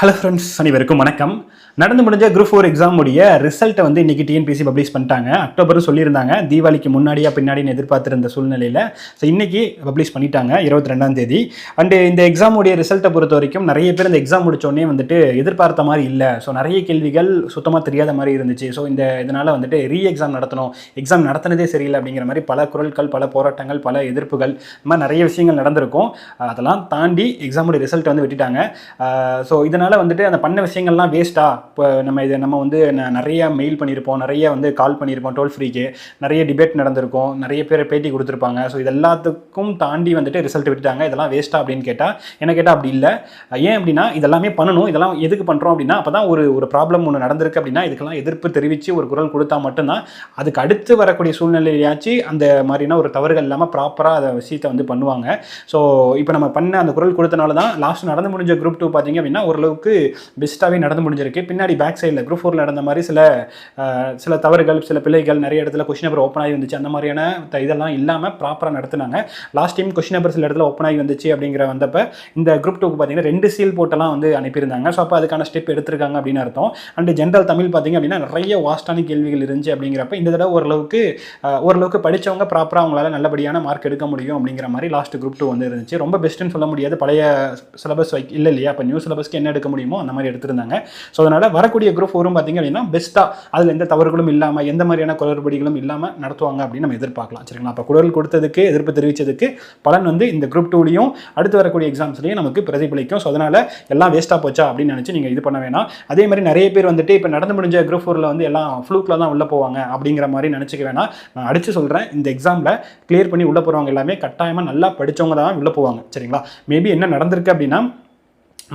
Hello friends அனைவருக்கும் வணக்கம். நடந்து முடிஞ்ச குரூப் ஃபோர் எக்ஸாம் உடைய ரிசல்ட்டை வந்து இன்றைக்கி டிஎன்பிசி பப்ளிஷ் பண்ணிட்டாங்க. அக்டோபரும் சொல்லியிருந்தாங்க. தீபாவளிக்கு முன்னாடியா பின்னாடின்னு எதிர்பார்த்துருந்த சூழ்நிலையில் ஸோ இன்றைக்கி பப்ளிஷ் பண்ணிட்டாங்க இருபத்தி ரெண்டாம் தேதி. அண்டு இந்த எக்ஸாமுடைய ரிசல்ட்டை பொறுத்த வரைக்கும் நிறைய பேர் இந்த எக்ஸாம் முடித்தோடனே வந்துட்டு எதிர்பார்த்த மாதிரி இல்லை. ஸோ நிறைய கேள்விகள் சுத்தமாக தெரியாத மாதிரி இருந்துச்சு. ஸோ இந்த இதனால் வந்துட்டு ரீ எக்ஸாம் நடத்தணும். எக்ஸாம் நடத்தினதே சரியில்லை அப்படிங்கிற மாதிரி பல குரல்கள் பல போராட்டங்கள் பல எதிர்ப்புகள் இந்த மாதிரி நிறைய விஷயங்கள் நடந்திருக்கும். அதெல்லாம் தாண்டி எக்ஸாமுடைய ரிசல்ட்டை வந்து விட்டுட்டாங்க. ஸோ இதனால் வந்துட்டு அந்த பண்ண விஷயங்கள்லாம் வேஸ்ட்டா இப்போ நம்ம இது நம்ம வந்து ந- நிறைய மெயில் பண்ணியிருப்போம் நிறைய வந்து கால் பண்ணியிருப்போம் டோல் ஃப்ரீக்கு நிறைய டிபேட் நடந்திருக்கும் நிறைய பேர் பேட்டி கொடுத்துருப்பாங்க. ஸோ இது எல்லாத்துக்கும் தாண்டி வந்துட்டு ரிசல்ட் விட்டுட்டாங்க. இதெல்லாம் வேஸ்ட்டா அப்படின்னு கேட்டால் என்ன கேட்டால் அப்படி இல்லை. ஏன் அப்படின்னா இதெல்லாமே பண்ணணும். இதெல்லாம் எதுக்கு பண்ணுறோம் அப்படின்னா அப்போ தான் ஒரு ஒரு ப்ராப்ளம் ஒன்று நடந்திருக்கு அப்படின்னா இதுக்கெல்லாம் எதிர்ப்பு தெரிவித்து ஒரு குரல் கொடுத்தா மட்டும்தான் அதுக்கு அடுத்து வரக்கூடிய சூழ்நிலையாச்சு அந்த மாதிரினா ஒரு தவறுகள் இல்லாமல் ப்ராப்பராக அதை விஷயத்தை வந்து பண்ணுவாங்க. ஸோ இப்போ நம்ம பண்ண அந்த குரல் கொடுத்தனால தான் லாஸ்ட் நடந்து முடிஞ்ச குரூப் டூ பார்த்தீங்க அப்படின்னா ஓரளவு அளவுக்கு பெஸ்ட்டாகவே நடந்து முடிஞ்சிருக்கு. பின்னாடி பேக் சைடில் குரூப் ஃபோரில் நடந்த மாதிரி சில சில தவறுகள் சில பிள்ளைகள் நிறைய இடத்துல கொஷின் நம்பர் ஓப்பன் ஆகி வந்துச்சு. அந்த மாதிரியான இதெல்லாம் இல்லாமல் ப்ராப்பராக நடத்துனாங்க. லாஸ்ட் டைம் கொஷின் நம்பர் சில இடத்துல ஓப்பன் ஆகி வந்துச்சு அப்படிங்கிற வந்தப்போ இந்த குரூப் டூக்கு பார்த்தீங்கன்னா ரெண்டு சீல் போட்டெல்லாம் வந்து அனுப்பியிருந்தாங்க. ஸோ அப்போ அதுக்கான ஸ்டெப் எடுத்திருக்காங்க அப்படின்னு அர்த்தம். அண்ட் ஜென்ரல் தமிழ் பார்த்தீங்க அப்படின்னா நிறைய வாஸ்டான கேள்விகள் இருந்துச்சு அப்படிங்கிறப்ப இந்த தடவை ஓரளவுக்கு ஓரளவுக்கு படித்தவங்க ப்ராப்பராக அவங்களால நல்லபடியான மார்க் எடுக்க முடியும் அப்படிங்கிற மாதிரி லாஸ்ட் குரூப் டூ வந்து இருந்துச்சு. ரொம்ப பெஸ்ட்டுன்னு சொல்ல முடியாது. பழைய சிலபஸ் இல்லை இல்லையா? அப்போ நியூ சிலபஸ்க்கு என்ன எடுக்க முடியுமோ அந்த மாதிரி எடுத்திருந்தாங்க. ஸோ அதனால் வரக்கூடிய குரூப் ஃபோரும் பார்த்தீங்க அப்படின்னா பெஸ்ட்டாக அதில் எந்த தவறுகளும் இல்லாமல் எந்த மாதிரியான குளறுபடிகளும் இல்லாமல் நடத்துவாங்க அப்படின்னு நம்ம எதிர்பார்க்கலாம். சரிங்களா? அப்போ குரல் கொடுத்ததுக்கு எதிர்ப்பு தெரிவித்ததுக்கு பலன் வந்து இந்த குரூப் டூலையும் அடுத்து வரக்கூடிய எக்ஸாம்ஸ்லையும் நமக்கு பிரதிபலிக்கும். ஸோ அதனால் எல்லாம் வேஸ்ட்டாக போச்சா அப்படின்னு நினச்சி நீங்கள் இது பண்ண வேணாம். அதே மாதிரி நிறைய பேர் வந்துட்டு இப்போ நடந்து முடிஞ்ச குரூப் ஃபோரில் வந்து எல்லாம் ஃப்ளூக்கில் தான் உள்ளே போவாங்க அப்படிங்கிற மாதிரி நினச்சிக்க வேணாம். நான் அடித்து சொல்கிறேன் இந்த எக்ஸாமில் கிளியர் பண்ணி உள்ளே போகிறவங்க எல்லாமே கட்டாயமாக நல்லா படித்தவங்க தான் உள்ளே போவாங்க. சரிங்களா? மேபி என்ன நடந்திருக்கு அப்படின்னா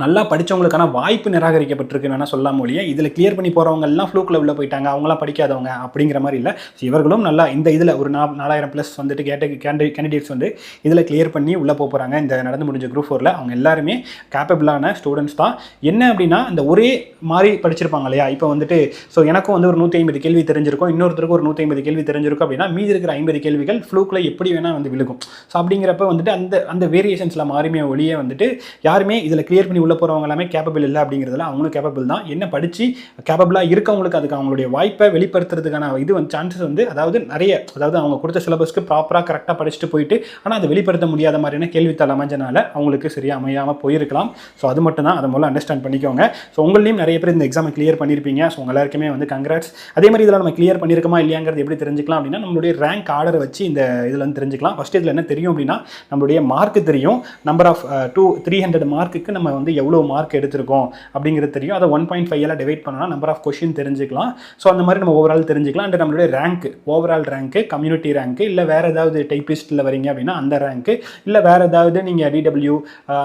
நல்லா படித்தவங்களுக்கான வாய்ப்பு நிராகரிக்கப்பட்டிருக்குன்னு வேணால் சொல்லாம ஒழிய இதில் கிளியர் பண்ணி போகிறவங்க எல்லாம் ஃப்ளூக்கில் உள்ள போயிட்டாங்க அவங்களாம் படிக்காதவங்க அப்படிங்கிற மாதிரி இல்லை. ஸோ இவர்களும் நல்லா இந்த இதில் ஒரு நா நாலாயிரம் ப்ளஸ் வந்துட்டு கேட்ட கேண்டி கேண்டிடேட்ஸ் வந்து இதில் கிளியர் பண்ணி உள்ளே போக போகிறாங்க இந்த நடந்து முடிஞ்ச குரூப் ஃபோரில் அவங்க எல்லாருமே கேப்பபிளான ஸ்டூடெண்ட்ஸ் தான். என்ன அப்படின்னா இந்த ஒரே மாதிரி படிச்சிருப்பாங்க இல்லையா? இப்போ வந்துட்டு ஸோ எனக்கும் வந்து ஒரு நூற்றி ஐம்பது கேள்வி தெரிஞ்சிருக்கும் இன்னொருத்தருக்கும் ஒரு நூற்றி ஐம்பது கேள்வி தெரிஞ்சிருக்கும் அப்படின்னா மீதி இருக்கிற ஐம்பது கேள்விகள் ஃப்ளூக்கில் எப்படி வேணால் வந்து விழுகும். ஸோ அப்படிங்கிறப்ப வந்துட்டு அந்த அந்த வேரியேஷன்ஸில் மாறுமே ஒழிய வந்துட்டு யாருமே இதில் கிளியர் பண்ணி உள்ளே போகிறவங்க எல்லாமே கேப்பபிள் இல்லை அப்படிங்கிறதுல அவங்களும் கேப்பபிள் தான். என்ன படித்து கேப்பபிளாக இருக்கவங்களுக்கு அதுக்கு அவங்களுடைய வாய்ப்பை வெளிப்படுத்துறதுக்கான இது வந்து சான்சஸ் வந்து அதாவது நிறைய அதாவது அவங்க கொடுத்த சிலபஸ்க்கு ப்ராப்பராக கரெக்டாக படிச்சுட்டு போயிட்டு ஆனால் அதை வெளிப்படுத்த முடியாத மாதிரியான கேள்வித்தாள் அமைஞ்சனால அவங்களுக்கு சரியாக அமையாமல் போயிருக்கலாம். ஸோ அது மட்டும் தான். அதை முதல்ல அண்டர்ஸ்டாண்ட் பண்ணிக்கோங்க. ஸோ உங்களையும் நிறைய பேர் இந்த எக்ஸாமை கிளியர் பண்ணியிருப்பீங்க ஸோ உங்கள் எல்லாருக்குமே வந்து கங்க்ராட்ஸ் அதே மாதிரி இதில் நம்ம கிளியர் பண்ணியிருக்கோமா இல்லையாங்கிறது எப்படி தெரிஞ்சுக்கலாம் அப்படின்னா நம்மளுடைய ரேங்க் ஆர்டரை வச்சு இந்த இதில் வந்து தெரிஞ்சுக்கலாம். ஃபஸ்ட் இதில் என்ன தெரியும் அப்படின்னா நம்மளுடைய மார்க் தெரியும். Number of two three hundred மார்க்குக்கு நம்ம வந்து எவ்வளோ மார்க் எடுத்திருக்கோம் அப்படிங்கிறது தெரியும். அதை ஒன் பாயிண்ட் ஃபைவ் எல்லாம் டிவைட் பண்ணோம்னா நம்பர் ஆஃப் கொஷின் தெரிஞ்சுக்கலாம். ஸோ அந்த மாதிரி நம்ம ஓவரால் தெரிஞ்சுக்கலாம். அண்ட் நம்மளுடைய ரேங்க் ஓவரால் ரேங்க்கு கம்யூனிட்டி ரேங்க்கு இல்லை வேறு ஏதாவது டைப்பிஸ்ட்டில் வரீங்க அப்படின்னா அந்த ரேங்க்கு இல்லை வேறு ஏதாவது நீங்கள் டிடபிள்யூ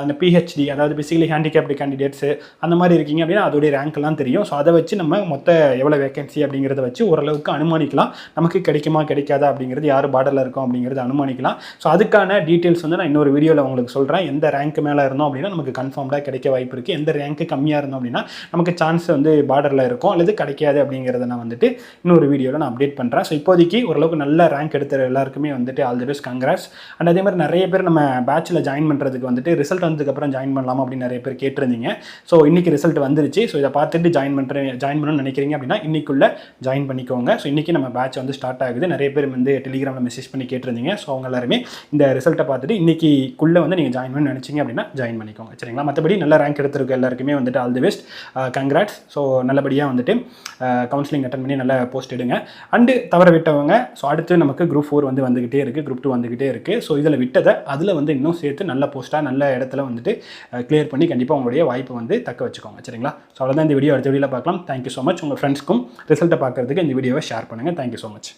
அந்த பிஹெச்டி அதாவது பிசிக்கலி ஹேண்டிகேப்டு கேண்டிடேட்ஸு அந்த மாதிரி இருக்கீங்க அப்படின்னா அதோடைய ரேங்க்லாம் தெரியும். ஸோ அதை வச்சு நம்ம மொத்த எவ்வளோ வேகன்சி அப்படிங்கிறத வச்சு ஓரளவுக்கு அனுமானிக்கலாம். நமக்கு கிடைக்குமா கிடைக்காதா அப்படிங்கிறது யார் பார்டரில் இருக்கோம் அப்படிங்கிறது அனுமானிக்கலாம். ஸோ அதுக்கான டீட்டெயில்ஸ் வந்து நான் இன்னொரு வீடியோவில் உங்களுக்கு சொல்கிறேன் எந்த ரேங்க் மேலே இருந்தோம் அப்படின்னா நமக்கு கன்ஃபார்ம்டாக கிடைக்க வாய்ப்பு இருக்குது எந்த ரேங்க்கு கம்மியாக இருந்தோம் அப்படின்னா நமக்கு சான்ஸ் வந்து பார்டரில் இருக்கும். அல்லது கிடைக்காது அப்படிங்கிறத நான் வந்துட்டு இன்னொரு வீடியோவில் நான் அப்டேட் பண்ணுறேன் ஸோ இப்போதைக்கு ஓரளவுக்கு நல்ல ரேங்க் எடுத்த எல்லாருக்குமே வந்துட்டு all the best congrats and அதே மாதிரி நிறைய பேர் நம்ம பேட்சில் ஜாயின் பண்ணுறதுக்கு வந்துட்டு ரிசல்ட் வந்ததுக்கப்புறம் ஜாயின் பண்ணலாமா அப்படின்னு நிறைய பேர் கேட்டிருந்தீங்க. ஸோ இன்றைக்கி ரிசல்ட் வந்துருச்சு. ஸோ இதை பார்த்துட்டு ஜாயின் பண்ணுறேன் ஜாயின் பண்ணணும்னு நினைக்கிறீங்க அப்படின்னா இன்றைக்குள்ளே ஜாயின் பண்ணிக்கோங்க. ஸோ இன்றைக்கி நம்ம பேட்ச் வந்து ஸ்டார்ட் ஆகுது. நிறைய பேர் வந்து டெலிகிராமில் மெசேஜ் பண்ணி கேட்டிருந்தீங்க. ஸோ அவங்க எல்லாருமே இந்த ரிசல்ட்டை பார்த்துட்டு இன்னைக்குள்ளே வந்து நீங்கள் ஜாயின் பண்ணி நினச்சிங்க அப்படின்னா ஜாயின் பண்ணிக்கோங்க. சரிங்களா? மற்றபடி நல்ல ரேங்க் எடுத்திருக்க எல்லாருக்குமே வந்துட்டு all the best congrats so நல்லபடியாக வந்துட்டு uh, கவுன்சிலிங் அட்டன் பண்ணி நல்ல போஸ்ட் எடுங்க. அண்டு தவற விட்டவங்க ஸோ அடுத்து நமக்கு குரூப் ஃபோர் வந்து வந்துக்கிட்டே இருக்குது குரூப் டூ வந்துக்கிட்டே இருக்குது ஸோ இதில் விட்டதை அதில் வந்து இன்னும் சேர்த்து நல்ல போஸ்ட்டாக நல்ல இடத்துல வந்துட்டு uh, கிளியர் பண்ணி கண்டிப்பாக உங்களுடைய வாய்ப்பை வந்து தக்க வச்சுக்கோங்க. சரிங்களா? ஸோ அவ்வளோதான் இந்த வீடியோ அடுத்த வீடியோவில் பார்க்கலாம். தேங்க்யூ ஸோ மச் உங்கள் ஃப்ரெண்ட்ஸ்க்கும் ரிசல்ட்டை பார்க்குறதுக்கு இந்த வீடியோவை ஷேர் பண்ணுங்கள் தேங்க்யூ ஸோ மச்